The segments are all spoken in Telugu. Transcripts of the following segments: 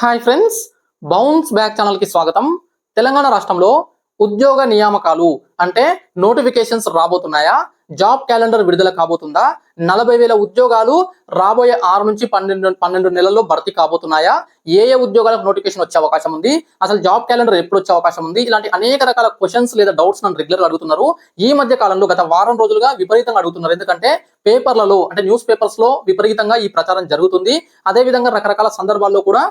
హాయ్ ఫ్రెండ్స్ బౌన్స్ బ్యాక్ ఛానల్కి స్వాగతం. తెలంగాణ రాష్ట్రంలో ఉద్యోగ నియామకాలు అంటే నోటిఫికేషన్స్ రాబోతున్నాయా? జాబ్ క్యాలెండర్ విడుదల కాబోతుందా? నలభై వేల ఉద్యోగాలు రాబోయే ఆరు నుంచి పన్నెండు పన్నెండు నెలల్లో భర్తీ కాబోతున్నాయా? ఏ ఏ ఉద్యోగాలకు నోటిఫికేషన్ వచ్చే అవకాశం ఉంది? అసలు జాబ్ క్యాలెండర్ ఎప్పుడు వచ్చే అవకాశం ఉంది? ఇలాంటి అనేక రకాల క్వశ్చన్స్ లేదా డౌట్స్ నన్ను రెగ్యులర్ అడుగుతున్నారు. ఈ మధ్య కాలంలో గత వారం రోజులుగా విపరీతంగా అడుగుతున్నారు. ఎందుకంటే పేపర్లలో అంటే న్యూస్ పేపర్స్లో విపరీతంగా ఈ ప్రచారం జరుగుతుంది. అదే విధంగా రకరకాల సందర్భాల్లో కూడా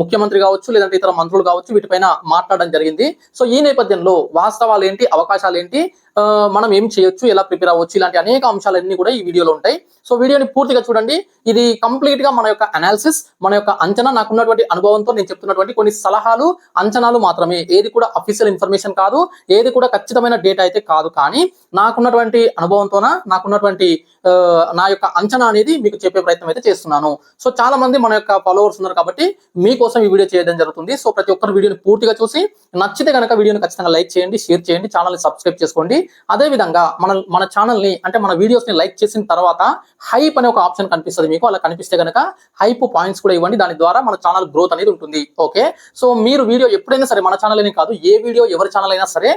ముఖ్యమంత్రి కావచ్చు లేదంటే ఇతర మంత్రులు కావచ్చు వీటిపైన మాట్లాడడం జరిగింది. సో ఈ నేపథ్యంలో వాస్తవాలు ఏంటి? అవకాశాలు ఏంటి? మనం ఏం చేయొచ్చు? ఎలా ప్రిపేర్ అవ్వచ్చు? ఇలాంటి అనేక అంశాలన్నీ కూడా ఈ వీడియోలో ఉంటాయి. సో వీడియోని పూర్తిగా చూడండి. ఇది కంప్లీట్గా మన యొక్క అనాలిసిస్ మన యొక్క అంచనా నాకున్నటువంటి అనుభవంతో నేను చెప్తున్నటువంటి కొన్ని సలహాలు అంచనాలు మాత్రమే. ఏది కూడా అఫీషియల్ ఇన్ఫర్మేషన్ కాదు. ఏది కూడా ఖచ్చితమైన డేటా అయితే కాదు. కానీ నాకున్నటువంటి అనుభవంతోన నాకున్నటువంటి నా యొక్క అంచనా అనేది మీకు చెప్పే ప్రయత్నం అయితే చేస్తున్నాను. సో చాలా మంది మన యొక్క ఫాలోవర్స్ ఉన్నారు కాబట్టి మీకోసం ఈ వీడియో చేయడం జరుగుతుంది. సో ప్రతి ఒక్కరు వీడియోని పూర్తిగా చూసి నచ్చితే కనుక వీడియోని ఖచ్చితంగా లైక్ చేయండి షేర్ చేయండి ఛానల్ని సబ్స్క్రైబ్ చేసుకోండి. అదే విధంగా మన మన ఛానల్ని అంటే మన వీడియోస్ని లైక్ చేసిన తర్వాత హైప్ అనే ఒక ఆప్షన్ కనిపిస్తుంది మీకు. అలా కనిపిస్తే కనుక హైప్ పాయింట్స్ కూడా ఇవ్వండి. దాని ద్వారా మన ఛానల్ గ్రోత్ అనేది ఉంటుంది. ఓకే? సో మీరు వీడియో ఎప్పుడైనా సరే మన ఛానల్ అని కాదు ఏ వీడియో ఎవరి ఛానల్ అయినా సరే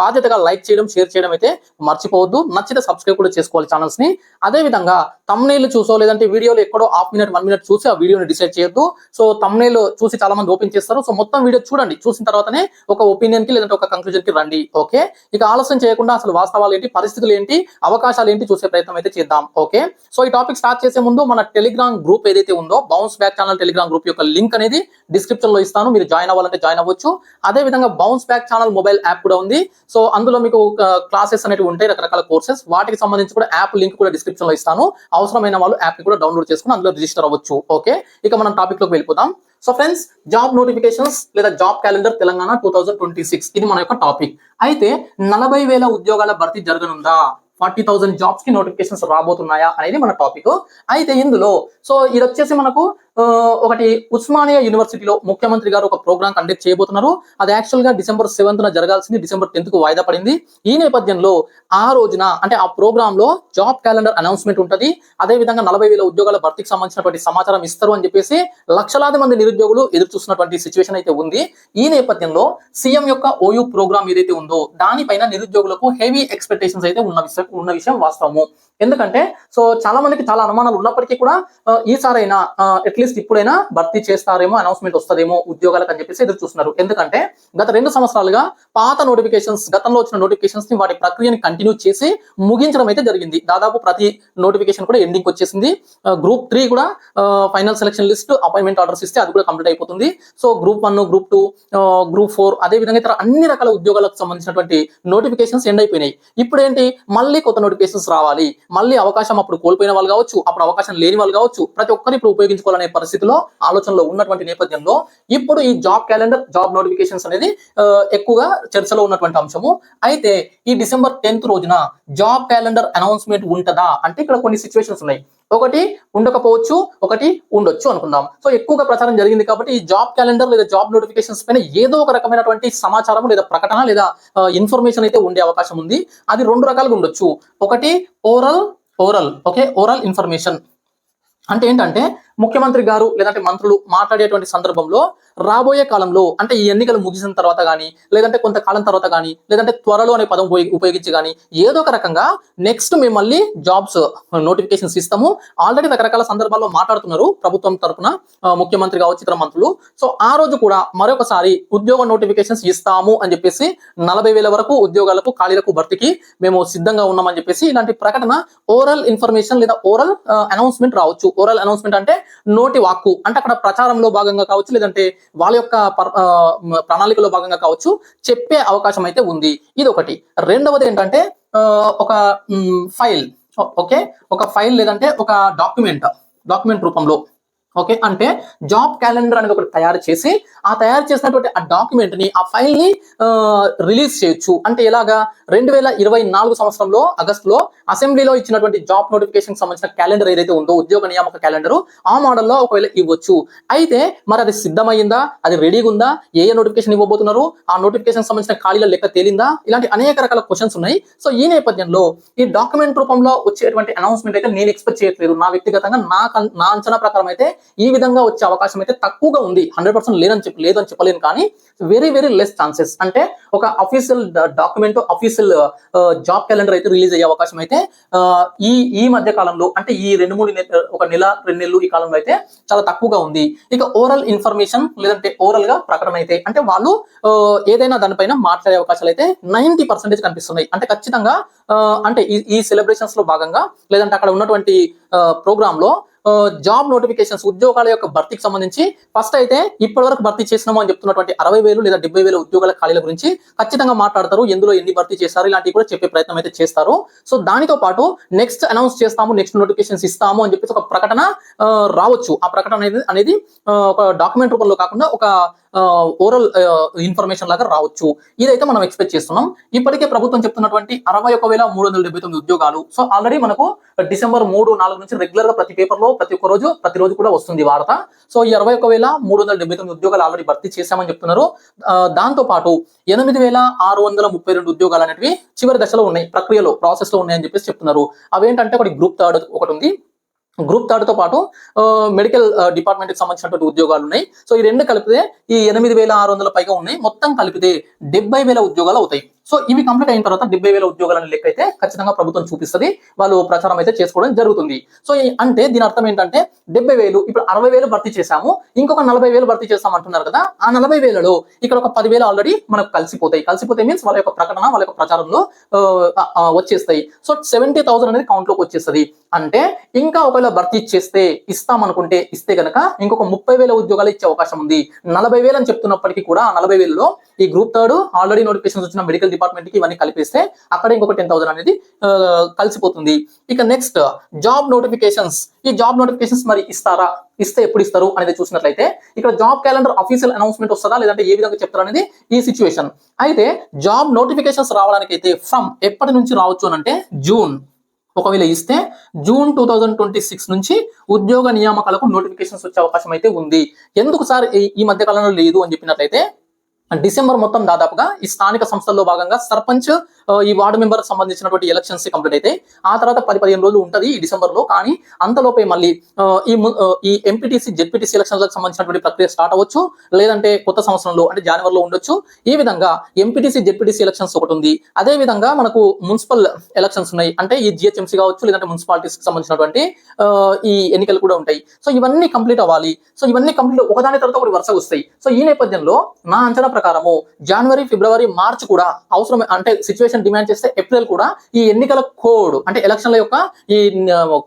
బాధ్యతగా లైక్ చేయడం షేర్ చేయడం అయితే మర్చిపోవద్దు. నచ్చితే సబ్స్క్రైబ్ కూడా చేసుకోవాలి ఛానల్స్ని. అదే విధంగా తమ్నేల్ చూసో లేదంటే వీడియోలో ఎక్కడో హాఫ్ మినిట్ వన్ మినిట్ చూసి ఆ వీడియోని డిసైడ్ చేయొద్దు. సో తమ్నేల్ చూసి చాలా మంది ఓపెన్ చేస్తారు. సో మొత్తం వీడియో చూడండి. చూసిన తర్వాతనే ఒక ఒపీనియన్కి లేదంటే ఒక కంక్లూజన్కి రండి. ఓకే? ఇక ఆలస్యం చేయకుండా అసలు వాస్తవాలు ఏంటి పరిస్థితులు ఏంటి అవకాశాలు ఏంటి చూసే ప్రయత్నం అయితే చేద్దాం. ఓకే? సో ఈ టాపిక్ స్టార్ట్ చేసే ముందు మన టెలిగ్రామ్ గ్రూప్ ఏదైతే ఉందో bounce back channel Telegram group యొక్క లింక్ అనేది డిస్క్రిప్షన్లో ఇస్తాను. మీరు జాయిన్ అవ్వాలంటే జాయిన్ అవ్వచ్చు. అదే విధంగా bounce back channel mobile app కూడా ఉంది. సో అందులో మీకు క్లాసెస్ అనేవి ఉంటాయి రకరకాల కోర్సెస్ వాటికి సంబంధించి కూడా యాప్ లింక్ కూడా డిస్క్రిప్షన్లో ఇస్తాను. అవసరమైన వాళ్ళు యాప్ని కూడా డౌన్లోడ్ చేసుకుని అందులో రిజిస్టర్ అవ్వచ్చు. ఓకే ఇక మనం టాపిక్లోకి వెళ్ళిపోతాం సో ఫ్రెండ్స్ జాబ్ నోటిఫికేషన్స్ లేదా job calendar Telangana two thousand twenty six ఇది మన యొక్క టాపిక్ అయితే నలభై వేల ఉద్యోగాల భర్తీ జరగనుందా? ఫార్టీ థౌసండ్ జాబ్స్కి నోటిఫికేషన్స్ రాబోతున్నాయా అనేది మన టాపిక్ అయితే ఇందులో సో ఇది వచ్చేసి మనకు ఒకటి ఉస్మానియా యూనివర్సిటీలో ముఖ్యమంత్రి గారు ఒక ప్రోగ్రామ్ కండక్ట్ చేయబోతున్నారు. అది యాక్చువల్గా డిసెంబర్ సెవెంత్ న జరగాల్సింది డిసెంబర్ టెన్త్కు వాయిదా పడింది. ఈ నేపథ్యంలో ఆ రోజున అంటే ఆ ప్రోగ్రామ్లో జాబ్ క్యాలెండర్ అనౌన్స్మెంట్ ఉంటది. అదే విధంగా నలభై వేల ఉద్యోగాల భర్తీకి సంబంధించినటువంటి సమాచారం ఇస్తారు అని చెప్పేసి లక్షలాది మంది నిరుద్యోగులు ఎదురు చూస్తున్నటువంటి సిచ్యువేషన్ అయితే ఉంది. ఈ నేపథ్యంలో సీఎం యొక్క ఓయూ ప్రోగ్రామ్ ఏదైతే ఉందో దానిపైన నిరుద్యోగులకు హెవీ ఎక్స్పెక్టేషన్స్ అయితే ఉన్న విషయం ఉన్న విషయం వాస్తవము. ఎందుకంటే సో చాలా మందికి చాలా అనుమానాలు ఉన్నప్పటికీ కూడా ఈసారైనా అట్లీస్ట్ ఇప్పుడైనా భర్తీ చేస్తారేమో అనౌన్స్మెంట్ వస్తుందేమో ఉద్యోగాలకు అని చెప్పేసి ఎదురు చూస్తున్నారు. ఎందుకంటే గత రెండు సంవత్సరాలుగా పాత నోటిఫికేషన్స్ గతంలో వచ్చిన నోటిఫికేషన్స్ని వాటి ప్రక్రియని కంటిన్యూ చేసి ముగించడం అయితే జరిగింది. దాదాపు ప్రతి నోటిఫికేషన్ కూడా ఎండింగ్ వచ్చేసింది. గ్రూప్ త్రీ కూడా final selection list appointment orders ఇస్తే అది కూడా కంప్లీట్ అయిపోతుంది. So group one group two group four అదే విధంగా ఇతర అన్ని రకాల ఉద్యోగాలకు సంబంధించినటువంటి నోటిఫికేషన్స్ ఎండ్ అయిపోయినాయి. ఇప్పుడు ఏంటి మళ్ళీ కొత్త నోటిఫికేషన్స్ రావాలి. మళ్ళీ అవకాశం అప్పుడు కోల్పోయిన వాళ్ళు కావచ్చు అప్పుడు అవకాశం లేని వాళ్ళు కావచ్చు ప్రతి ఒక్కరు ఇప్పుడు ఉపయోగించుకోవాలనే పరిస్థితిలో ఆలోచనలో ఉన్నటువంటి నేపథ్యంలో ఇప్పుడు ఈ జాబ్ క్యాలెండర్ జాబ్ నోటిఫికేషన్స్ అనేది ఎక్కువగా చర్చలో ఉన్నటువంటి అంశము. అయితే ఈ డిసెంబర్ టెన్త్ రోజున జాబ్ క్యాలెండర్ అనౌన్స్మెంట్ ఉంటదా? అంటే ఇక్కడ కొన్ని సిచ్యువేషన్స్ ఉన్నాయి. ఒకటి ఉండకపోవచ్చు ఒకటి ఉండొచ్చు అనుకుందాం. సో ఎక్కువగా ప్రచారం జరిగింది కాబట్టి ఈ జాబ్ క్యాలెండర్ లేదా జాబ్ నోటిఫికేషన్స్ పైన ఏదో ఒక రకమైనటువంటి సమాచారం లేదా ప్రకటన లేదా ఇన్ఫర్మేషన్ అయితే ఉండే అవకాశం ఉంది. అది రెండు రకాలుగా ఉండొచ్చు. ఒకటి oral oral okay oral information అంటే ఏంటంటే ముఖ్యమంత్రి గారు లేదంటే మంత్రులు మాట్లాడేటువంటి సందర్భంలో రాబోయే కాలంలో అంటే ఈ ఎన్నికలు ముగిసిన తర్వాత కానీ లేదంటే కొంతకాలం తర్వాత కానీ లేదంటే త్వరలో అనే పదం ఉపయోగి- ఉపయోగించి కానీ ఏదో ఒక రకంగా నెక్స్ట్ మిమ్మల్ని జాబ్స్ నోటిఫికేషన్స్ ఇస్తాము. ఆల్రెడీ రకరకాల సందర్భాల్లో మాట్లాడుతున్నారు ప్రభుత్వం తరపున ముఖ్యమంత్రి కావచ్చు ఇతర మంత్రులు. సో ఆ రోజు కూడా మరొకసారి ఉద్యోగ నోటిఫికేషన్స్ ఇస్తాము అని చెప్పేసి నలభై వేల వరకు ఉద్యోగాలకు ఖాళీలకు భర్తీకి మేము సిద్ధంగా ఉన్నామని చెప్పేసి ఇలాంటి ప్రకటన ఓరల్ ఇన్ఫర్మేషన్ లేదా ఓరల్ అనౌన్స్మెంట్ రావచ్చు. ఓరల్ అనౌన్స్మెంట్ అంటే నోటి వాక్కు. అంటే అక్కడ ప్రచారంలో భాగంగా కావచ్చు లేదంటే వాళ్ళ యొక్క ప్రణాళికలో భాగంగా కావచ్చు చెప్పే అవకాశం అయితే ఉంది. ఇది ఒకటి రెండవది ఏంటంటే ఆ, ఒక ఫైల్. ఓకే? ఒక ఫైల్ లేదంటే ఒక డాక్యుమెంట్. డాక్యుమెంట్ రూపంలో. ఓకే? అంటే జాబ్ క్యాలెండర్ అనేది ఒకటి తయారు చేసి ఆ తయారు చేసినటువంటి ఆ డాక్యుమెంట్ని ఆ ఫైల్ని రిలీజ్ చేయొచ్చు. అంటే ఎలాగా? రెండు వేల ఇరవై నాలుగు సంవత్సరంలో ఆగస్టులో అసెంబ్లీలో ఇచ్చినటువంటి జాబ్ నోటిఫికేషన్ సంబంధించిన క్యాలెండర్ ఏదైతే ఉందో ఉద్యోగ నియామక క్యాలెండర్ ఆ మోడల్లో ఒకవేళ ఇవ్వచ్చు. అయితే మరి అది సిద్ధమైందా? అది రెడీగా ఉందా ఏ ఏ నోటిఫికేషన్ ఇవ్వబోతున్నారు? ఆ నోటిఫికేషన్ సంబంధించిన ఖాళీల లెక్క తేలిందా? ఇలాంటి అనేక రకాల క్వశ్చన్స్ ఉన్నాయి. సో ఈ నేపథ్యంలో ఈ డాక్యుమెంట్ రూపంలో వచ్చేటువంటి అనౌన్స్మెంట్ అయితే నేను ఎక్స్పెక్ట్ చేయట్లేదు. నా వ్యక్తిగతంగా నా నా అంచనా ప్రకారం అయితే ఈ విధంగా వచ్చే అవకాశం అయితే తక్కువగా ఉంది. హండ్రెడ్ పర్సెంట్ లేదని చెప్పి లేదని చెప్పలేను కానీ వెరీ వెరీ లెస్ ఛాన్సెస్ అంటే ఒక official document official job calendar అయితే రిలీజ్ అయ్యే అవకాశం అయితే ఈ ఈ మధ్య కాలంలో అంటే ఈ రెండు మూడు ఒక నెల రెండు నెలలు ఈ కాలంలో అయితే చాలా తక్కువగా ఉంది. ఇక ఓరల్ ఇన్ఫర్మేషన్ లేదంటే ఓరల్గా ప్రకటన అయితే అంటే వాళ్ళు ఏదైనా దానిపైన మాట్లాడే అవకాశాలు అయితే నైన్టీ పర్సెంటేజ్ కనిపిస్తున్నాయి. అంటే ఖచ్చితంగా అంటే ఈ ఈ సెలబ్రేషన్స్లో భాగంగా లేదంటే అక్కడ ఉన్నటువంటి ప్రోగ్రామ్లో జాబ్ నోటిఫికేషన్స్ ఉద్యోగాల యొక్క భర్తీకి సంబంధించి ఫస్ట్ అయితే ఇప్పటి వరకు భర్తీ చేసినాము అని చెప్తున్నటువంటి అరవై వేలు లేదా డెబ్బై వేల ఉద్యోగాల ఖాళీల గురించి ఖచ్చితంగా మాట్లాడతారు. ఎందులో ఎన్ని భర్తీ చేస్తారు ఇలాంటివి కూడా చెప్పే ప్రయత్నం అయితే చేస్తారు. సో దానితో పాటు నెక్స్ట్ అనౌన్స్ చేస్తాము నెక్స్ట్ నోటిఫికేషన్స్ ఇస్తాము అని చెప్పేసి ఒక ప్రకటన రావచ్చు. ఆ ప్రకటన అనేది అనేది ఒక డాక్యుమెంట్ రూపంలో కాకుండా ఒక ఓరల్ ఇన్ఫర్మేషన్ లాగా రావచ్చు. ఇదైతే మనం ఎక్స్పెక్ట్ చేస్తున్నాం. ఇప్పటికే ప్రభుత్వం చెప్తున్నటువంటి అరవై ఒక వేల మూడు వందల డెబ్బై తొమ్మిది ఉద్యోగాలు. సో ఆల్రెడీ మనకు డిసెంబర్ మూడు నాలుగు నుంచి రెగ్యులర్గా ప్రతి పేపర్లో ప్రతి ఒక్క రోజు ప్రతి రోజు కూడా వస్తుంది వార్త. సో ఈ అరవై ఒక వేల మూడు వందల డెబ్బై తొమ్మిది ఉద్యోగాలు ఆల్రెడీ భర్తీ చేశామని చెప్తున్నారు. దాంతో పాటు ఎనిమిది వేల ఆరు వందల ముప్పై రెండు ఉద్యోగాలు అనేవి చివరి దశలో ఉన్నాయి. ప్రక్రియలో ప్రాసెస్లో ఉన్నాయని చెప్పేసి చెప్తున్నారు. అవేంటంటే ఒకటి గ్రూప్ థర్డ్ ఒకటి ఉంది. గ్రూప్ థర్డ్తో పాటు మెడికల్ డిపార్ట్మెంట్కి సంబంధించినటువంటి ఉద్యోగాలు ఉన్నాయి. సో ఈ రెండు కలిపితే ఈ ఎనిమిది వేల ఆరు వందల పైగా ఉన్నాయి. మొత్తం కలిపితే డెబ్బై వేల ఉద్యోగాలు అవుతాయి. సో ఇవి కంప్లీట్ అయిన తర్వాత డెబ్బై వేల ఉద్యోగాలను లెక్క అయితే ఖచ్చితంగా ప్రభుత్వం చూపిస్తుంది. వాళ్ళు ప్రచారం అయితే చేసుకోవడం జరుగుతుంది. సో అంటే దీని అర్థం ఏంటంటే డెబ్బై వేలు ఇప్పుడు అరవై వేలు భర్తీ చేశాము. ఇంకొక నలభై వేలు భర్తీ చేస్తాం అంటున్నారు కదా ఆ నలభై వేలలో ఇక్కడ ఒక పదివేలు ఆల్రెడీ మనకు కలిసిపోతాయి. కలిసిపోతే మీన్స్ వాళ్ళ యొక్క ప్రకటన వాళ్ళ యొక్క ప్రచారంలో వచ్చేస్తాయి. సో సెవెంటీ థౌసండ్ అనేది కౌంట్లోకి వచ్చేస్తుంది. అంటే ఇంకా ఒకవేళ భర్తీ చేస్తే ఇస్తాం అనుకుంటే ఇస్తే గనక ఇంకొక ముప్పై వేల ఉద్యోగాలు ఇచ్చే అవకాశం ఉంది. నలభై వేలు అని చెప్తున్నప్పటికీ కూడా ఆ నలభై వేలలో ఈ గ్రూప్ థర్డ్ ఆల్రెడీ నోటిఫికేషన్ వచ్చిన మెడికల్ డిపార్ట్మెంట్కి ఇవన్నీ కలిపిస్తే అక్కడ ఇంకొక టెన్ థౌసండ్ అనేది కలిసిపోతుంది. ఇక నెక్స్ట్ జాబ్ నోటిఫికేషన్స్ ఈ జాబ్ నోటిఫికేషన్స్ మరి ఇస్తారా? ఇస్తే ఎప్పుడు ఇస్తారు అనేది చూసినట్లయితే ఇక్కడ జాబ్ క్యాలెండర్ అఫీషియల్ అనౌన్స్మెంట్ వస్తుందా? లేదంటే ఏ విధంగా చెప్తారు అనేది ఈ సిచ్యువేషన్ అయితే జాబ్ నోటిఫికేషన్స్ రావడానికి అయితే ఫ్రమ్ ఎప్పటి నుంచి రావచ్చు అంటే జూన్ ఒకవేళ ఇస్తే June two thousand twenty six నుంచి ఉద్యోగ నియామకాలకు నోటిఫికేషన్స్ వచ్చే అవకాశం అయితే ఉంది. ఎందుకు సార్ ఈ మధ్య కాలంలో లేదు అని చెప్పినట్లయితే డిసెంబర్ మొత్తం దాదాపుగా ఈ స్థానిక సంస్థల్లో భాగంగా సర్పంచ్ ఈ వార్డు మెంబర్ సంబంధించినటువంటి ఎలక్షన్స్ కంప్లీట్ అయితే ఆ తర్వాత పది పదిహేను రోజులు ఉంటది ఈ డిసెంబర్లో కానీ అంతలోపే మళ్ళీ ఈ ఈ ఎంపీటీసీ జెడ్పీటీసీ ఎలక్షన్లకు సంబంధించినటువంటి ప్రక్రియ స్టార్ట్ అవ్వచ్చు. లేదంటే కొత్త సంవత్సరంలో అంటే జనవరిలో ఉండొచ్చు. ఈ విధంగా ఎంపీటీసీ జెడ్పీటీసీ ఎలక్షన్స్ ఒకటి ఉంది. అదే విధంగా మనకు మున్సిపల్ ఎలక్షన్స్ ఉన్నాయి. అంటే ఈ జిహెచ్ఎంసీ కావచ్చు లేదంటే మున్సిపాలిటీస్కి సంబంధించినటువంటి ఈ ఎన్నికలు కూడా ఉంటాయి. సో ఇవన్నీ కంప్లీట్ అవ్వాలి. సో ఇవన్నీ కంప్లీట్ ఒకదాని తర్వాత ఒకటి వరుస వస్తాయి. సో ఈ నేపథ్యంలో నా అంచనా ప్రకారము జనవరి ఫిబ్రవరి మార్చ్ కూడా అవసరం అంటే సిచ్యువేషన్ డిమాండ్ చేస్తే ఏప్రిల్ కూడా ఈ ఎన్నికల కోడ్ అంటే ఎలక్షన్ల యొక్క ఈ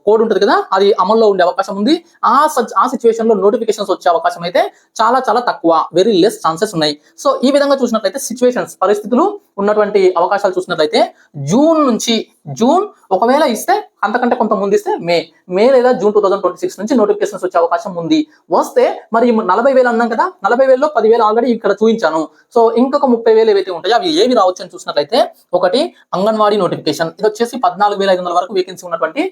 కోడ్ ఉంటుంది కదా అది అమల్లో ఉండే అవకాశం ఉంది. ఆ ఆ సిచ్యువేషన్లో నోటిఫికేషన్స్ వచ్చే అవకాశం అయితే చాలా చాలా తక్కువ వెరీ లెస్ ఛాన్సెస్ ఉన్నాయి. సో ఈ విధంగా చూసినట్లయితే సిచ్యువేషన్స్ పరిస్థితులు ఉన్నటువంటి అవకాశాలు చూసినట్లయితే జూన్ నుంచి జూన్ ఒకవేళ ఇస్తే అంతకంటే కొంత ముందు ఇస్తే మే మే లేదా June two thousand twenty six నుంచి నోటిఫికేషన్స్ వచ్చే అవకాశం ఉంది. వస్తే మరి నలభై వేలు అన్నాం కదా నలభై వేలలో పదివేలు ఆల్రెడీ ఇక్కడ చూపించాను. సో ఇంకొక ముప్పై వేలు ఏవైతే ఉంటాయో అవి ఏవి రావచ్చు అని చూసినట్లయితే ఒకటి అంగన్వాడీ నోటిఫికేషన్. ఇది వచ్చేసి పద్నాలుగు వేల ఐదు వందల వరకు వేకెన్సీ ఉన్నటువంటి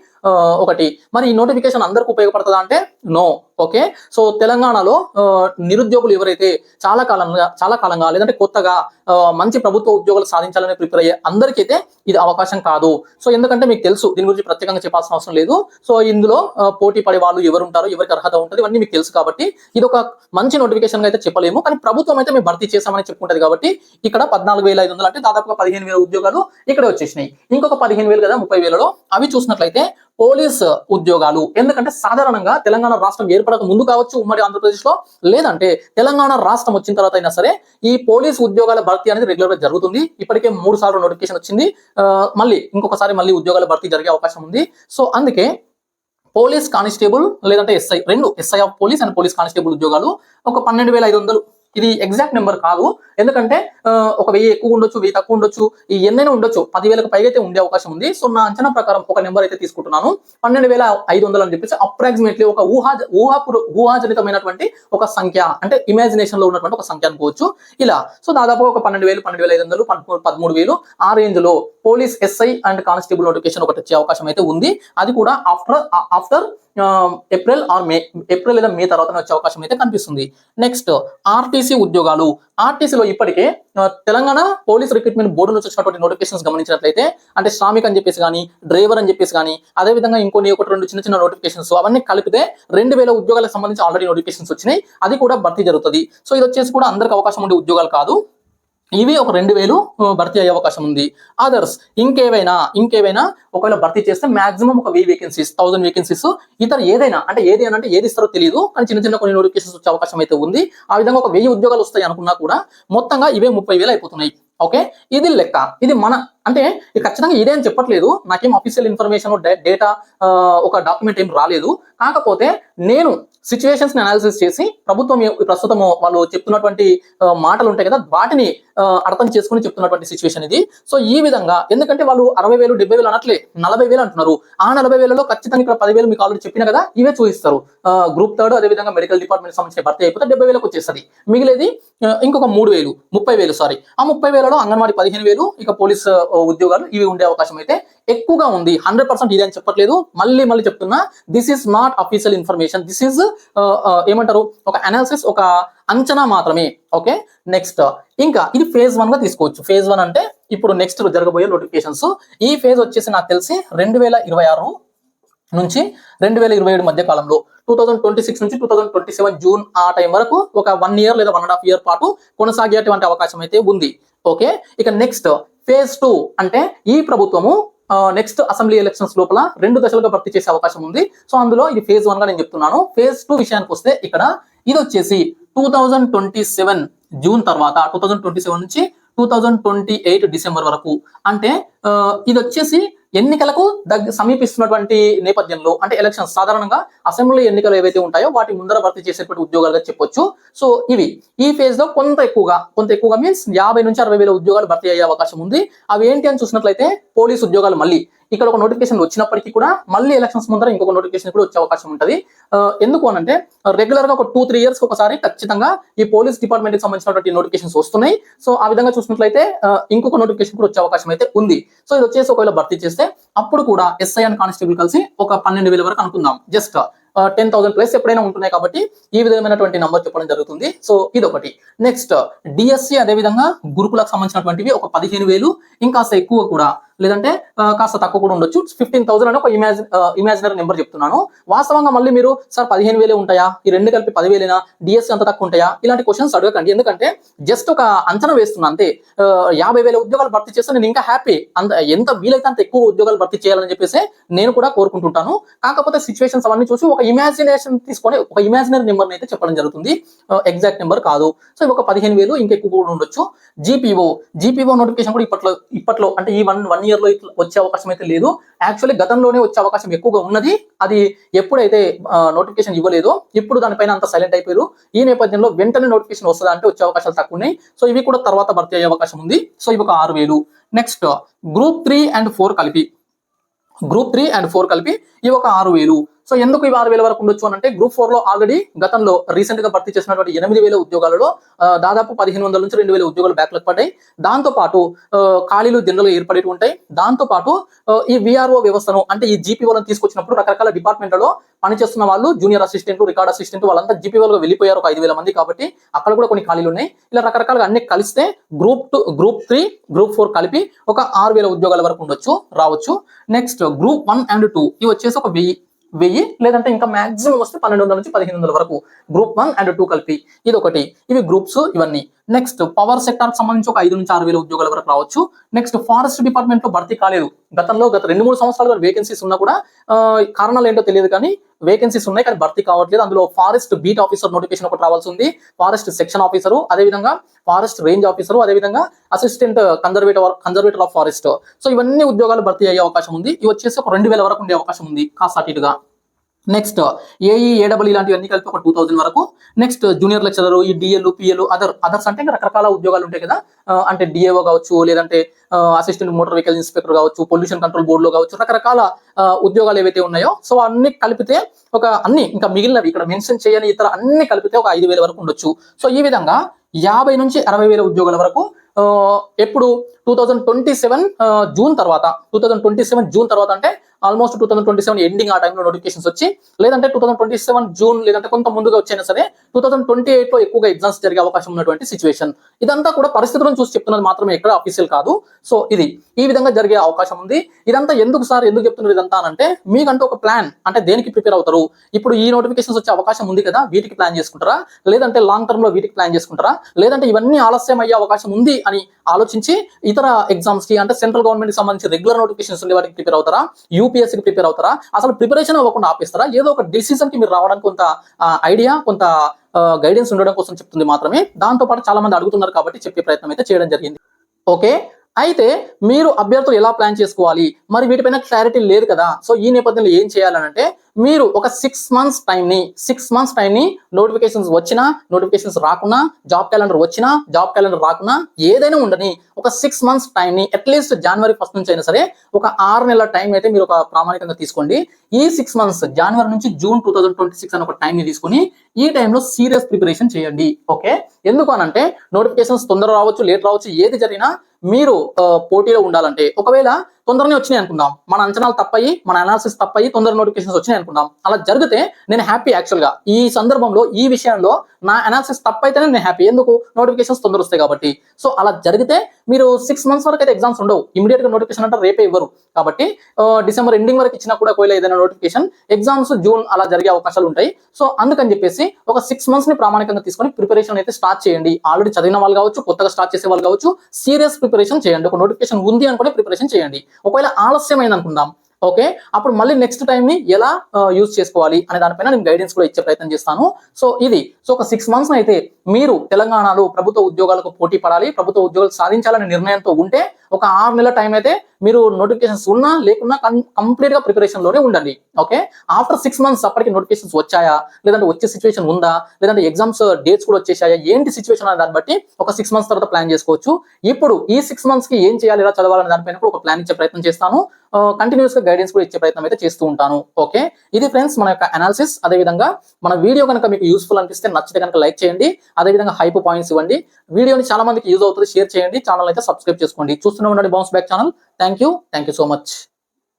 ఒకటి. మరి ఈ నోటిఫికేషన్ అందరికి ఉపయోగపడుతుందా అంటే నో. ఓకే? సో తెలంగాణలో నిరుద్యోగులు ఎవరైతే చాలా కాలంగా చాలా కాలంగా లేదంటే కొత్తగా మంచి ప్రభుత్వ ఉద్యోగాలు సాధించాలని ప్రిపేర్ అయ్యే అందరికైతే ఇది అవకాశం కాదు. సో ఎందుకంటే మీకు తెలుసు దీని గురించి ప్రత్యేకంగా చెప్పాల్సిన అవసరం లేదు. సో ఇందులో పోటీ పడే వాళ్ళు ఎవరు ఉంటారు ఎవరికి అర్హత ఉంటుంది ఇవన్నీ మీకు తెలుసు కాబట్టి ఇది ఒక మంచి నోటిఫికేషన్ అయితే చెప్పలేము. కానీ ప్రభుత్వం అయితే మేము భర్తీ చేశామని చెప్పుకుంటది కాబట్టి ఇక్కడ పద్నాలుగు వేల ఐదు వందలు అంటే దాదాపుగా పదిహేను వేల ఉద్యోగాలు ఇక్కడ వచ్చేసినాయి. ఇంకొక పదిహేను వేలు కదా ముప్పై వేలలో. అవి చూసినట్లయితే పోలీస్ ఉద్యోగాలు. ఎందుకంటే సాధారణంగా తెలంగాణ రాష్ట్రం ఏర్పడక ముందు కావచ్చు ఉమ్మడి ఆంధ్రప్రదేశ్లో లేదంటే తెలంగాణ రాష్ట్రం వచ్చిన తర్వాత అయినా సరే ఈ పోలీస్ ఉద్యోగాల భర్తీ అనేది రెగ్యులర్గా జరుగుతుంది. ఇప్పటికే మూడు సార్లు నోటిఫికేషన్ వచ్చింది. మళ్ళీ ఇంకొకసారి మళ్ళీ ఉద్యోగాల భర్తీ జరిగే అవకాశం ఉంది. సో అందుకే పోలీస్ కానిస్టేబుల్ లేదంటే ఎస్ఐ రెండు SI of police and police constable ఉద్యోగాలు ఒక పన్నెండు వేల ఐదు వందలు ఇది ఎగ్జాక్ట్ నెంబర్ కాదు. ఎందుకంటే ఒక వెయ్యి ఎక్కువ ఉండొచ్చు వెయ్యి తక్కువ ఉండొచ్చు ఈ ఎన్నైనా ఉండొచ్చు. పదివేలకు పైగా అయితే ఉండే అవకాశం ఉంది. సో నా అంచనా ప్రకారం ఒక నెంబర్ అయితే తీసుకుంటున్నాను. పన్నెండు వేల ఐదు వందలు అని చెప్పేసి అప్రాక్సిమేట్లీ ఒక ఊహా ఊహాపురు ఊహాజనితమైనటువంటి ఒక సంఖ్య అంటే ఇమాజినేషన్లో ఉన్నటువంటి ఒక సంఖ్య అనుకోవచ్చు. ఇలా సో దాదాపు ఒక పన్నెండు వేలు పన్నెండు వేల ఐదు వందలు పదమూడు పదమూడు వేలు ఆ రేంజ్లో police SI and constable notification ఒకటి వచ్చే అవకాశం అయితే ఉంది. అది కూడా after after April or May April లేదా మే తర్వాత వచ్చే అవకాశం అయితే కనిపిస్తుంది. నెక్స్ట్ ఆర్టీసీ ఉద్యోగాలు. ఆర్టీసీలో ఇప్పటికే తెలంగాణ పోలీస్ రిక్రూట్మెంట్ బోర్డు నుంచి వచ్చినటువంటి నోటిఫికేషన్స్ గమనించినట్లయితే అంటే శ్రామిక్ అని చెప్పేసి కానీ డ్రైవర్ అని చెప్పేసి కానీ అదేవిధంగా ఇంకొన్ని ఒకటి రెండు చిన్న చిన్న నోటిఫికేషన్స్ అవన్నీ కలిపితే రెండు వేల ఉద్యోగాలకు సంబంధించి ఆల్రెడీ నోటిఫికేషన్స్ వచ్చినాయి. అది కూడా భర్తీ జరుగుతుంది. సో ఇది వచ్చేసి కూడా అందరికి అవకాశం ఉండే ఉద్యోగాలు కాదు. ఇవి ఒక రెండు వేలు భర్తీ అయ్యే అవకాశం ఉంది. అదర్స్ ఇంకేవైనా ఇంకేవైనా ఒకవేళ భర్తీ చేస్తే మాక్సిమం ఒక వెయ్యి వేకెన్సీస్ థౌసండ్ వేకెన్సీస్ ఇతర ఏదైనా అంటే ఏది అని అంటే ఏది ఇస్తారో తెలియదు కానీ చిన్న చిన్న కొన్ని నోటిఫికేషన్స్ వచ్చే అవకాశం అయితే ఉంది. ఆ విధంగా ఒక వెయ్యి ఉద్యోగాలు వస్తాయి అనుకున్నా కూడా మొత్తంగా ఇవే ముప్పై వేలు అయిపోతున్నాయి. ఓకే ఇది లెక్క. ఇది మన అంటే ఖచ్చితంగా ఇదే అని చెప్పట్లేదు. నాకేం అఫీషియల్ ఇన్ఫర్మేషన్ డేటా ఒక డాక్యుమెంట్ ఏం రాలేదు. కాకపోతే నేను సిచ్యువేషన్స్ని అనాలిసిస్ చేసి ప్రభుత్వం ప్రస్తుతం వాళ్ళు చెప్తున్నటువంటి మాటలు ఉంటాయి కదా వాటిని అర్థం చేసుకుని చెప్తున్నటువంటి సిచ్యువేషన్ ఇది. సో ఈ విధంగా ఎందుకంటే వాళ్ళు అరవై వేలు డెబ్బై వేలు అనట్లే నలభై వేలు అంటున్నారు. ఆ నలభై వేలలో ఖచ్చితంగా ఇక్కడ పదివేలు మీకు ఆల్రెడీ చెప్పిన కదా ఇవే చూపిస్తారు. గ్రూప్ థర్డ్ అదే విధంగా మెడికల్ డిపార్ట్మెంట్ సంబంధించిన భర్తీ అయిపోతే డెబ్బై వేలకు వచ్చేస్తుంది. మిగిలేది ఇంకొక మూడు వేలు ముప్పై వేలు సారీ ఆ ముప్పై వేలలో అంగన్వాడీ పదిహేను వేలు ఇక పోలీస్ ఉద్యోగాలు ఇవి ఉండే అవకాశం అయితే ఎక్కువగా ఉంది. హండ్రెడ్ పర్సెంట్ ఇది అని చెప్పట్లేదు. మళ్ళీ మళ్ళీ చెప్తున్నా this is not official information this is ఏమంటారు? ఒక అనాలిసిస్ ఒక అంచనా మాత్రమే. ఓకే? నెక్స్ట్ ఇంకా ఇది ఫేజ్ వన్గా తీసుకోవచ్చు. ఫేజ్ వన్ అంటే ఇప్పుడు నెక్స్ట్ జరగబోయే నోటిఫికేషన్స్ ఈ ఫేజ్ వచ్చేసి నాకు తెలిసి రెండు వేల ఇరవై ఆరు నుంచి రెండు వేల ఇరవై ఏడు మధ్య కాలంలో. టూ థౌసండ్ ట్వంటీ సిక్స్ నుంచి two thousand twenty seven June ఆ టైం వరకు ఒక వన్ ఇయర్ లేదా వన్ అండ్ హాఫ్ ఇయర్ పాటు కొనసాగేటువంటి అవకాశం అయితే ఉంది. ఓకే? ఇక నెక్స్ట్ ఫేజ్ టూ అంటే ఈ ప్రభుత్వము నెక్స్ట్ అసెంబ్లీ ఎలక్షన్స్ లోపల రెండు దశలుగా భర్తీ చేసే అవకాశం ఉంది. సో అందులో ఇది ఫేజ్ వన్గా నేను చెప్తున్నాను. ఫేజ్ టూ విషయానికి వస్తే ఇక్కడ ఇది వచ్చేసి two thousand twenty seven June తర్వాత టూ థౌజండ్ ట్వంటీ సెవెన్ నుంచి two thousand twenty eight December వరకు. అంటే ఇది వచ్చేసి ఎన్నికలకు దగ్గ సమీపిస్తున్నటువంటి నేపథ్యంలో అంటే ఎలక్షన్స్ సాధారణంగా అసెంబ్లీ ఎన్నికలు ఏవైతే ఉంటాయో వాటి ముందర భర్తీ చేసేటువంటి ఉద్యోగాలుగా చెప్పొచ్చు. సో ఇవి. ఈ ఫేజ్లో కొంత ఎక్కువగా కొంత ఎక్కువగా మీన్స్ యాభై నుంచి అరవై వేల ఉద్యోగాలు భర్తీ అయ్యే అవకాశం ఉంది. అవి ఏంటి అని చూసినట్లయితే పోలీస్ ఉద్యోగాలు మళ్ళీ. ఇక్కడ ఒక నోటిఫికేషన్ వచ్చినప్పటికీ కూడా మళ్ళీ ఎలక్షన్స్ ముందర ఇంకొక నోటిఫికేషన్ కూడా వచ్చే అవకాశం ఉంటుంది. ఎందుకు అనంటే రెగ్యులర్గా ఒక టూ త్రీ ఇయర్స్ ఒకసారి ఖచ్చితంగా ఈ పోలీస్ డిపార్ట్మెంట్కి సంబంధించినటువంటి నోటిఫికేషన్స్ వస్తున్నాయి. సో ఆ విధంగా చూసినట్లయితే ఇంకొక నోటిఫికేషన్ కూడా వచ్చే అవకాశం అయితే ఉంది. సో ఇది వచ్చేసి ఒకవేళ భర్తీ చేస్తే అప్పుడు కూడా ఎస్ఐ అండ్ కానిస్టేబుల్ కలిసి ఒక పన్నెండు వేల వరకు అనుకుందాం. జస్ట్ టెన్ థౌసండ్ ప్లస్ ఎప్పుడైనా ఉంటున్నాయి కాబట్టి ఈ విధమైనటువంటి నంబర్ చెప్పడం జరుగుతుంది. సో ఇది ఒకటి నెక్స్ట్ డిఎస్సి uh, అదే విధంగా గురుకులకు సంబంధించినటువంటివి ఒక పదిహేను వేలు ఇంకా ఎక్కువ కూడా లేదంటే కాస్త తక్కువ కూడా ఉండొచ్చు. ఫిఫ్టీన్ థౌసండ్ అని ఒక ఇమాజి ఇమాజినరీ నెంబర్ చెప్తున్నాను. వాస్తవంగా మళ్ళీ మీరు సార్ పదిహేను వేలే ఉంటాయా? ఈ రెండు కలిపి పదివేలేనా? డిఎస్సీ అంత తక్కువ ఉంటాయా? ఇలాంటి క్వశ్చన్స్ అడగకండి. ఎందుకంటే జస్ట్ ఒక అంచనా వేస్తున్నా అంతే. యాభై వేల ఉద్యోగాలు భర్తీ చేస్తే నేను ఇంకా హ్యాపీ అంత ఎంత వీలైతే అంత ఎక్కువ ఉద్యోగాలు భర్తీ చేయాలని చెప్పేసి నేను కూడా కోరుకుంటుంటాను. కాకపోతే సిచ్యువేషన్స్ అవన్నీ చూసి ఒక ఇమాజినేషన్ తీసుకొని ఒక ఇమాజినరీ నెంబర్ అయితే చెప్పడం జరుగుతుంది. ఎగ్జాక్ట్ నెంబర్ కాదు. సో ఒక పదిహేను వేలు ఇంకెక్కువ కూడా ఉండొచ్చు. జీపీఓ జీపీఓ నోటిఫికేషన్ కూడా ఇప్పట్లో ఇప్పట్లో అంటే ఈ వన్ వన్ ఇయర్లో వచ్చే అవకాశం అయితే లేదు. యాక్చువల్లీ గతంలోనే వచ్చే అవకాశం ఎక్కువగా ఉన్నది. అది ఎప్పుడైతే నోటిఫికేషన్ ఇవ్వలేదో ఇప్పుడు దానిపైన అంత సైలెంట్ అయిపోయారు. ఈ నేపథ్యంలో వెంటనే నోటిఫికేషన్ వస్తుందా అంటే వచ్చే అవకాశాలు తక్కువ ఉన్నాయి. సో ఇవి కూడా తర్వాత భర్తీ అయ్యే అవకాశం ఉంది. సో ఇవి ఒక ఆరు వేలు. Next group three and four కలిపి. గ్రూప్ త్రీ అండ్ ఫోర్ కలిపి ఇవి ఒక ఆరు వేలు. సో ఎందుకు ఇవి ఆరు వేల వరకు ఉండొచ్చు అని అంటే గ్రూప్ ఫోర్లో ఆల్రెడీ గతంలో రీసెంట్గా భర్తీ చేసినటువంటి ఎనిమిది వేల ఉద్యోగాలలో దాదాపు పదిహేను వందల నుంచి రెండు వేల ఉద్యోగాలు బ్యాక్లకు పడ్డాయి. దాంతో పాటు ఖాళీలు జనరల్ ఏర్పడి ఉంటాయి. దాంతో పాటు ఈ విఆర్ఓ వ్యవస్థను అంటే ఈ జీపీఓలను తీసుకొచ్చినప్పుడు రకరకాల డిపార్ట్మెంట్లలో పనిచేస్తున్న వాళ్ళు జూనియర్ అసిస్టెంట్ రికార్డ్ అసిస్టెంట్ వాళ్ళంతా జీపీఓలుగా వెళ్ళిపోయారు ఒక ఐదు వేల మంది కాబట్టి అక్కడ కూడా కొన్ని ఖాళీలు ఉన్నాయి. ఇలా రకరకాలుగా అన్ని కలిస్తే group two group three group four కలిపి ఒక ఆరు వేల ఉద్యోగాల వరకు ఉండొచ్చు రావచ్చు. Next group one and two ఇవి వచ్చేసి ఒక వెయ్యి వెయ్యి లేదంటే ఇంకా మాక్సిమం వస్తే పన్నెండు వందల నుంచి పదిహేను వందల వరకు గ్రూప్ వన్ అండ్ టూ కలిపి ఇది ఒకటి ఇవి గ్రూప్స్ ఇవన్నీ. నెక్స్ట్ పవర్ సెక్టార్ సంబంధించి ఒక ఐదు నుంచి ఆరు వేల ఉద్యోగాల వరకు రావచ్చు. నెక్స్ట్ ఫారెస్ట్ డిపార్ట్మెంట్లో భర్తీ కాలేదు. గతంలో గత రెండు మూడు సంవత్సరాలుగా వేకెన్సీస్ ఉన్నా కూడా కారణాలు ఏంటో తెలియదు కానీ వేకెన్సీస్ ఉన్నాయి కానీ భర్తీ కావట్లేదు. అందులో ఫారెస్ట్ బీట్ ఆఫీసర్ నోటిఫికేషన్ ఒకటి రావాల్సి ఉంది. ఫారెస్ట్ సెక్షన్ ఆఫీసరు అదేవిధంగా ఫారెస్ట్ రేంజ్ ఆఫీసరు అదేవిధంగా assistant conservator conservator of forest so ఇవన్నీ ఉద్యోగాలు భర్తీ అయ్యే అవకాశం ఉంది. ఇవి వచ్చేసి ఒక రెండు వేల వరకు ఉండే అవకాశం ఉంది కాస్త అటు ఇటుగా. నెక్స్ట్ ఏఈ ఏడబ్ల్యూ ఇలాంటివన్నీ కలిపి ఒక టూ థౌసండ్ వరకు. నెక్స్ట్ జూనియర్ లెక్చరర్ ఈ డిఎల్ పిఎల్ అదర్ అదర్స్ అంటే ఇంకా రకరకాల ఉద్యోగాలు ఉంటాయి కదా. అంటే డిఏఓ కావచ్చు లేదంటే అసిస్టెంట్ మోటార్ వెహికల్ ఇన్స్పెక్టర్ కావచ్చు పొల్యూషన్ కంట్రోల్ బోర్డులో కావచ్చు రకరకాల ఉద్యోగాలు ఏవైతే ఉన్నాయో సో అన్ని కలిపితే ఒక అన్ని ఇంకా మిగిలినవి ఇక్కడ మెన్షన్ చేయని ఇతర అన్ని కలిపితే ఒక ఐదు వేల వరకు ఉండొచ్చు. సో ఈ విధంగా యాభై నుంచి అరవై వేల ఉద్యోగాల వరకు ఎప్పుడు? Two thousand twenty seven June తర్వాత. Two thousand twenty seven June తర్వాత అంటే almost two thousand twenty seven ending ఆ టైంలో నోటిఫికేషన్స్ వచ్చి లేదంటే two thousand twenty seven June లేదంటే కొంత ముందుగా వచ్చినా సరే టూ థౌసండ్ ట్వంటీ ఎయిట్లో ఎక్కువగా ఎగ్జామ్స్ జరిగే అవకాశం ఉన్నటువంటి సిచువేషన్ ఇదంతా కూడా పరిస్థితులను చూసి చెప్తున్నది మాత్రమే ఎక్కడ అఫీషియల్ కాదు. సో ఇది ఈ విధంగా జరిగే అవకాశం ఉంది. ఇదంతా ఎందుకు సార్? ఎందుకు చెప్తున్నారు ఇదంతా అంటే మీకంటూ ఒక ప్లాన్ అంటే దేనికి ప్రిపేర్ అవుతారు? ఇప్పుడు ఈ నోటిఫికేషన్స్ వచ్చే అవకాశం ఉంది కదా వీటికి ప్లాన్ చేసుకుంటారా? లేదంటే లాంగ్ టర్మ్లో వీటికి ప్లాన్ చేసుకుంటారా? లేదంటే ఇవన్నీ ఆలస్యం అయ్యే అవకాశం ఉంది అని ఆలోచించి ఇతర ఎగ్జామ్స్కి అంటే సెంట్రల్ గవర్నమెంట్కి సంబంధించి రెగ్యులర్ నోటిఫికేషన్స్ ఉండే వాటికి ప్రిపేర్ అవుతారా? యూపీఎస్సీకి ప్రిపేర్ అవుతారా? అసలు ప్రిపరేషన్ అవ్వకుండా ఆపేస్తారా? ఏదో ఒక డిసిజన్కి మీరు రావడానికి కొంత ఐడియా కొంత గైడెన్స్ ఉండడం కోసం చెప్తుంది మాత్రమే. దాంతో పాటు చాలా మంది అడుగుతున్నారు కాబట్టి చెప్పే ప్రయత్నం అయితే చేయడం జరిగింది. ఓకే? అయితే మీరు అభ్యర్థులు ఎలా ప్లాన్ చేసుకోవాలి? మరి వీటిపైన క్లారిటీ లేదు కదా. సో ఈ నేపథ్యంలో ఏం చేయాలనంటే మీరు ఒక సిక్స్ మంత్స్ టైంని సిక్స్ మంత్స్ టైంని నోటిఫికేషన్స్ వచ్చినా నోటిఫికేషన్స్ రాకున్నా జాబ్ క్యాలెండర్ వచ్చినా జాబ్ క్యాలెండర్ రాకున్నా ఏదైనా ఉండని ఒక సిక్స్ మంత్స్ టైంని అట్లీస్ట్ జనవరి ఫస్ట్ నుంచి అయినా సరే ఒక ఆరు నెలల టైం అయితే మీరు ఒక ప్రామాణికంగా తీసుకోండి. ఈ సిక్స్ మంత్స్ జనవరి నుంచి June two thousand twenty six అని ఒక టైంని తీసుకొని ఈ టైంలో సీరియస్ ప్రిపరేషన్ చేయండి. ఓకే ఎందుకు అనంటే నోటిఫికేషన్స్ తొందర రావచ్చు లేట్ రావచ్చు ఏది జరిగినా మీరు ఆ, పోటీలో ఉండాలంటే ఒకవేళ తొందరనే వచ్చినాయి అనుకుందాం. మన అంచనాలు తప్పయి మన అనాలిసిస్ తప్పయి తొందర నోటిఫికేషన్స్ వచ్చినాయి అనుకుందాం. అలా జరిగితే నేను హ్యాపీ యాక్చువల్గా. ఈ సందర్భంలో ఈ విషయంలో నా అనాలిసిస్ తప్పైతేనే నేను హ్యాపీ ఎందుకు? నోటిఫికేషన్స్ తొందర వస్తాయి కాబట్టి. సో అలా జరిగితే మీరు సిక్స్ మంత్స్ వరకు అయితే ఎగ్జామ్స్ ఉండవు. ఇమీడియట్గా నోటిఫికేషన్ అంటే రేపే ఇవ్వరు. కాబట్టి ఆ, డిసెంబర్ ఎండింగ్ వరకు ఇచ్చినా కూడా ఒకవేళ ఏదైనా నోటిఫికేషన్ ఎగ్జామ్స్ జూన్ అలా జరిగే అవకాశాలు ఉంటాయి. సో అందుకని చెప్పేసి ఒక సిక్స్ మంత్స్ని ప్రామాణికంగా తీసుకొని ప్రిపరేషన్ అయితే స్టార్ట్ చేయండి. ఆల్రెడీ చదివిన వాళ్ళు కావచ్చు కొత్తగా స్టార్ట్ చేసే వాళ్ళు కావచ్చు సీరియస్ ప్రిపరేషన్ చేయండి. ఒక నోటిఫికేషన్ ఉంది అనుకునే ప్రిపరేషన్ చేయండి. ఒకవేళ ఆలస్యమైంది అనుకుందాం ఓకే? అప్పుడు మళ్ళీ నెక్స్ట్ టైం ని ఎలా యూజ్ చేసుకోవాలి అనే దానిపైన నేను గైడెన్స్ కూడా ఇచ్చే ప్రయత్నం చేస్తాను. సో ఇది సో ఒక సిక్స్ మంత్స్ అయితే మీరు తెలంగాణలో ప్రభుత్వ ఉద్యోగాలకు పోటీ పడాలి ప్రభుత్వ ఉద్యోగాలు సాధించాలనే నిర్ణయంతో ఉంటే ఒక ఆరు నెలల టైం అయితే మీరు నోటిఫికేషన్స్ ఉన్నా లేకున్నా కంప్లీట్గా ప్రిపరేషన్లోనే ఉండండి. ఓకే ఆఫ్టర్ సిక్స్ మంత్స్ అప్పటికి నోటిఫికేషన్స్ వచ్చాయా? లేదంటే వచ్చే సిచ్యువేషన్ ఉందా? లేదంటే ఎగ్జామ్స్ డేట్స్ uh, కూడా వచ్చేసాయా? ఏంటి సిచ్యువేషన్ అనే దాన్ని బట్టి ఒక సిక్స్ మంత్స్ తర్వాత ప్లాన్ చేసుకోవచ్చు. ఇప్పుడు ఈ సిక్స్ మంత్స్కి ఏం చేయాలి ఎలా చదవాలనే దానిపైన కూడా ఒక ప్లాన్ ఇచ్చే ప్రయత్నం చేస్తాను. Uh, కంటిన్యూస్గా గైడెన్స్ కూడా ఇచ్చే ప్రయత్నం అయితే చేస్తూ ఉంటాను. ఓకే ఇది ఫ్రెండ్స్ మన యొక్క అనాలిసిస్ అదే విధంగా మన వీడియో కనుక మీకు యూస్ఫుల్ అనిపిస్తే నచ్చితే కనుక లైక్ చేయండి. అదే విధంగా హైప్ పాయింట్స్ ఇవ్వండి వీడియోని చాలా మందికి యూజ్ అవుతుంది. షేర్ చేయండి. ఛానల్ అయితే సబ్స్క్రైబ్ చేసుకోండి. చూస్తూనే ఉండండి bounce back channel thank you thank you so much